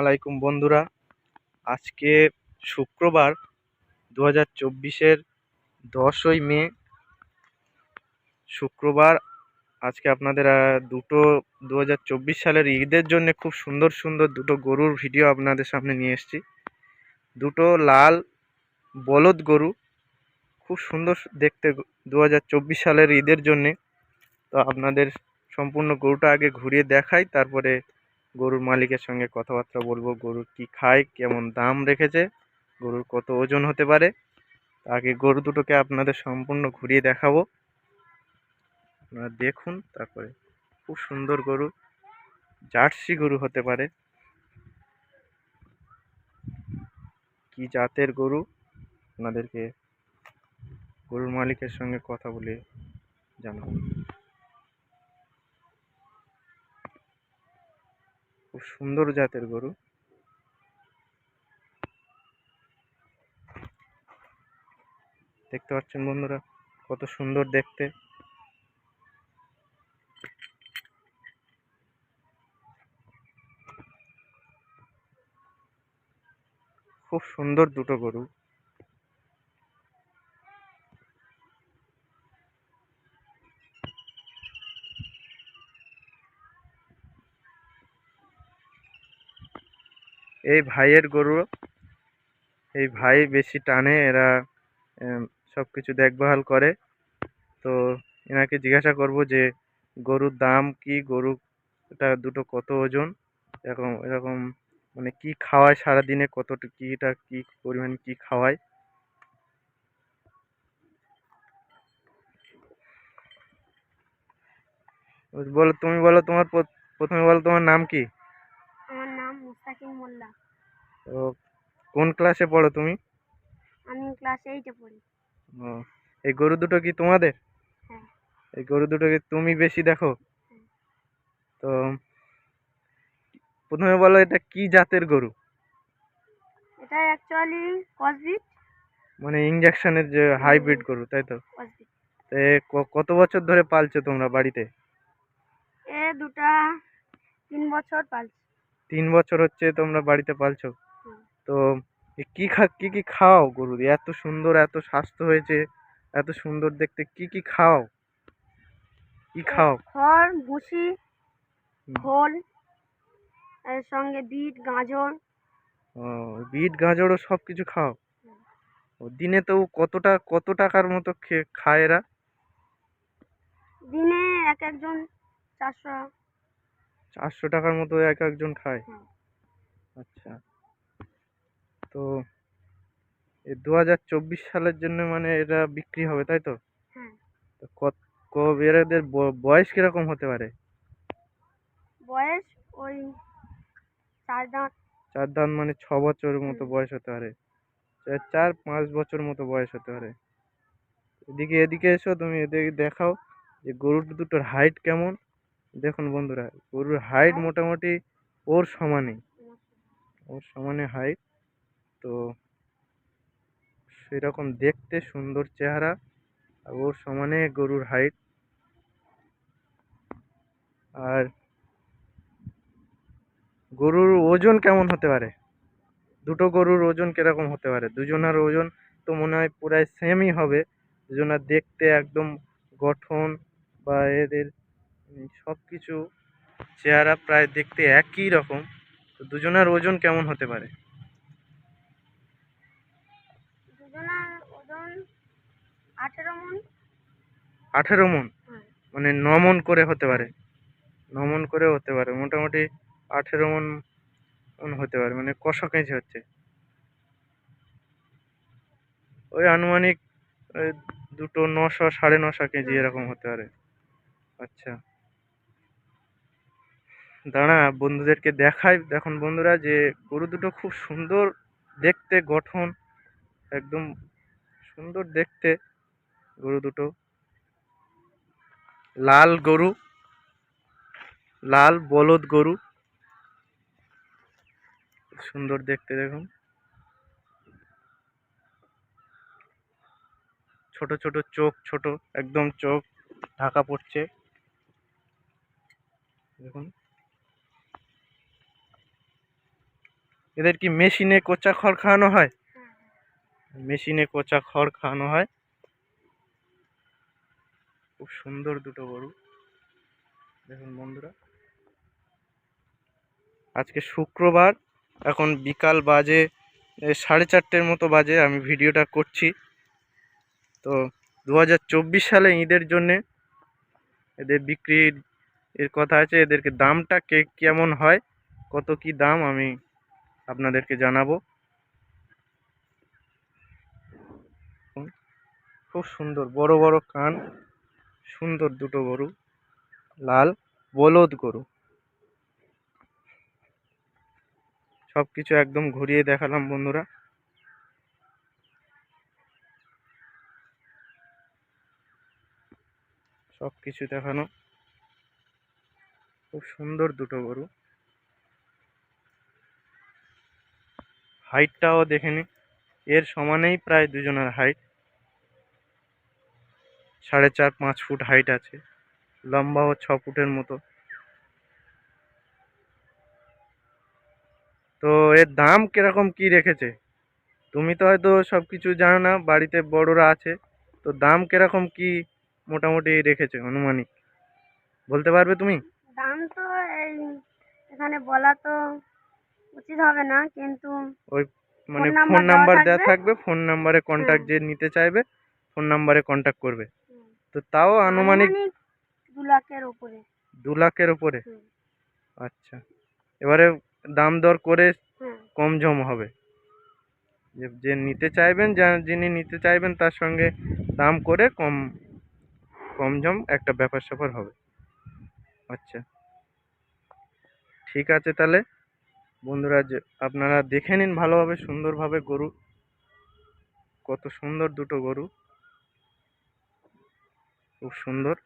আলাইকুম বন্ধুরা। আজকে শুক্রবার দু হাজার চব্বিশের দশই মে। শুক্রবার আজকে আপনাদের দুটো দু হাজার চব্বিশ সালের ঈদের জন্য খুব সুন্দর সুন্দর দুটো গরুর ভিডিও আপনাদের সামনে নিয়ে এসেছি। দুটো লাল বলদ গরু, খুব সুন্দর দেখতে দু হাজার চব্বিশ সালের ঈদের জন্যে। তো আপনাদের সম্পূর্ণ গরুটা আগে ঘুরিয়ে দেখাই, তারপরে গরুর মালিকের সঙ্গে কথাবার্তা বলব গরুর কি খায়, কেমন দাম রেখেছে, গরুর কত ওজন হতে পারে আগে গরু দুটোকে আপনাদের সম্পূর্ণ ঘুরিয়ে দেখাবো। আপনারা দেখুন তারপরে, খুব সুন্দর গরু, জার্সি গরু হতে পারে। কি জাতের গরু, আপনাদেরকে গরুর মালিকের সঙ্গে কথা বলে জানাব। খুব সুন্দর জাতের গরু। দেখতে পাচ্ছেন বন্ধুরা কত সুন্দর দেখতে। খুব সুন্দর দুটো গরু। এই ভাইয়ের গরু। এই ভাই বেশি টানে, এরা সব কিছু দেখভাল করে। তো এনাকে জিজ্ঞাসা করব যে, গরুর দাম কি? গরু এটা দুটো কত ওজন? এরকম এরকম মানে কি খাওয়ায় সারাদিনে? কতটা, কিটা, কি পরিমাণ কি খাওয়ায়? বলো, তুমি বলো তোমার, প্রথমে বলো তোমার নাম কি? মুস্তাকিম মোল্লা। তো কোন ক্লাসে পড়ো তুমি? আমি ক্লাস এইটে পড়ি। ও এই গরু দুটো কি তোমাদের? হ্যাঁ। এই গরু দুটোকে তুমি বেশি দেখো? তো প্রথমে বলো এটা কি জাতের গরু? এটা অ্যাকচুয়ালি কসবিট মানে ইঞ্জেকশনের যে হাইব্রিড গরু তাই তো? তো কত বছর ধরে পালছো তোমরা বাড়িতে? এ দুটা তিন বছর পালছি। তিন বছর হচ্ছে তোমরা বাড়িতে পালছো। তো কি খা কি কি খাও গরু? এত সুন্দর এত স্বাস্থ্য হয়েছে এত সুন্দর দেখতে কি কি খাও? কি খাও? খড় ভুসি। খোল এর সঙ্গে বিট গাজর। ও বিট গাজরও সব কিছু খাও ও দিনে তো কতটা কত টাকার মতো খায় এরা? দিনে এক একজন চারশো চারশো টাকার মতো এক একজন খায়। হ্যাঁ। আচ্ছা। তো দু হাজার চব্বিশ সালের জন্য মানে এটা বিক্রি হবে তাই তো? হ্যাঁ। তো কত ক- এদের ব- বয়স কীরকম হতে পারে? বয়স ওই চার দাঁত। চার দাঁত মানে ছ বছর মতো বয়স হতে পারে। চার- চার পাঁচ বছর মতো বয়স হতে পারে। এদিকে এদিকে এসো তুমি এদিকে দেখাও যে গরুর দুটোর হাইট কেমন? দেখুন বন্ধুরা গরুর হাইট মোটামুটি ওর সমানে। ওর সমানে হাইট তো সেরকম দেখতে সুন্দর চেহারা আর ওর সমানে গরুর হাইট আর গরুর ওজন কেমন হতে পারে? দুটো গরুর ওজন কীরকম হতে পারে? দুজনার ওজন তো মনে হয় পুরাই সেমই হবে। দুজনার দেখতে একদম গঠন বা এদের সব কিছু চেহারা প্রায় দেখতে একই রকম। তো দুজনের ওজন কেমন হতে পারে? আঠেরো মন। মন? হ্যাঁ। মানে নমন করে হতে পারে। নমন করে হতে পারে। মোটামুটি আঠেরো মন হতে পারে। মানে কশো কেজি হচ্ছে। ওই আনুমানিক দুটো নশো সাড়ে নশো কেজি এরকম হতে পারে। আচ্ছা। দাঁড়া, বন্ধুদেরকে দেখাই। দেখুন বন্ধুরা যে গরু দুটো খুব সুন্দর দেখতে, গঠন একদম সুন্দর দেখতে গরু দুটো। লাল গরু, লাল বলদ গরু। সুন্দর দেখতে দেখুন। ছোট ছোট চোখ, ছোট, একদম চোখ ঢাকা পড়ছে। দেখুন। এদের কি মেশিনে কোচা খড় খাওয়ানো হয়? হ্যাঁ। মেশিনে কোচা খড় খাওয়ানো হয়। খুব সুন্দর দুটো গরু। দেখুন বন্ধুরা। আজকে শুক্রবার এখন বিকাল বাজে সাড়ে চারটের মতো বাজে আমি ভিডিওটা করছি। তো দু হাজার চব্বিশ সালে ঈদের জন্যে এদের বিক্রির এর কথা আছে এদেরকে দামটা কে কেমন হয় কত কি দাম আমি আপনাদেরকে জানাব। খুব সুন্দর, বড় বড় কান, সুন্দর দুটো গরু, লাল, বলদ গরু। সব কিছু একদম ঘুরিয়ে দেখালাম বন্ধুরা। সব কিছু দেখানো। খুব সুন্দর দুটো গরু। হাইটটাও দেখে নি এর সমানেই প্রায় দুজনের হাইট সাড়ে চার, পাঁচ ফুট হাইট আছে। লম্বাও ছ ফুটের মতো। তো এর দাম কীরকম কি রেখেছে? তুমি তো হয়তো সব কিছু জানো না, বাড়িতে বড়রা আছে। তো দাম কীরকম কি মোটামুটি রেখেছে আনুমানিক? বলতে পারবে তুমি? দাম তো এখানে বলা তো উচিত হবে না কিন্তু ওই মানে ফোন নাম্বার দেওয়া থাকবে? ফোন নাম্বারে কন্ট্যাক্ট যে নিতে চাইবে ফোন নাম্বারে কন্ট্যাক্ট করবে। তো তাও আনুমানিক দু লাখের উপরে। দু লাখের উপরে? আচ্ছা। এবারে দাম দর করে কম ঝম হবে। যে যে নিতে চাইবেন যা যিনি নিতে চাইবেন তার সঙ্গে দাম করে কম কম ঝম একটা ব্যাপার স্যাপার হবে। আচ্ছা। ঠিক আছে তাহলে। বন্ধুরা যে আপনারা দেখে নিন ভালোভাবে সুন্দরভাবে গরু। কত সুন্দর দুটো গরু। খুব সুন্দর।